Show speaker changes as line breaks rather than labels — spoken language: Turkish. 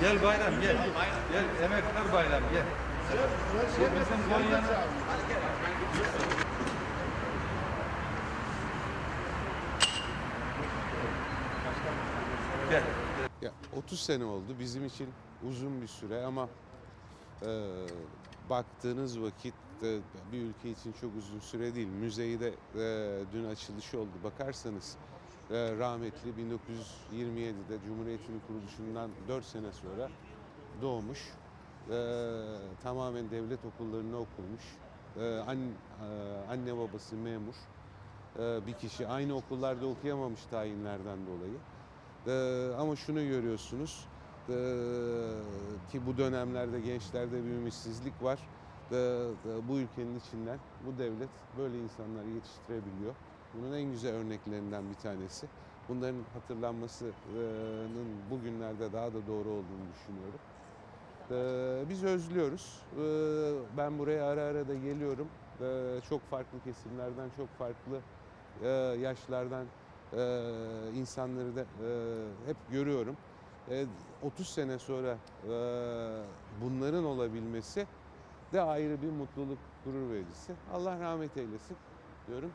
Gel bayram gel. Gel emekler bayram gel. Bu bizim Konya'nın Gel.
Ya 30 sene oldu bizim için uzun bir süre ama e, baktığınız vakit e, bir ülke için çok uzun süre değil. Müzeyi de e, dün açılışı oldu. Bakarsanız rahmetli 1927'de Cumhuriyet'in kuruluşundan 4 sene sonra doğmuş. E, tamamen devlet okullarını okumuş. E, an- e, anne babası memur. Bir kişi aynı okullarda okuyamamış tayinlerden dolayı. Ee, ama şunu görüyorsunuz ee, ki bu dönemlerde gençlerde bir ümitsizlik var. Ee, bu ülkenin içinden bu devlet böyle insanları yetiştirebiliyor. Bunun en güzel örneklerinden bir tanesi. Bunların hatırlanmasının bugünlerde daha da doğru olduğunu düşünüyorum. Ee, biz özlüyoruz. Ee, ben buraya ara ara da geliyorum. Ee, çok farklı kesimlerden, çok farklı e, yaşlardan e, insanları da e, hep görüyorum. E, 30 sene sonra bunların olabilmesi de ayrı bir mutluluk, gurur vericisi. Allah rahmet eylesin diyorum.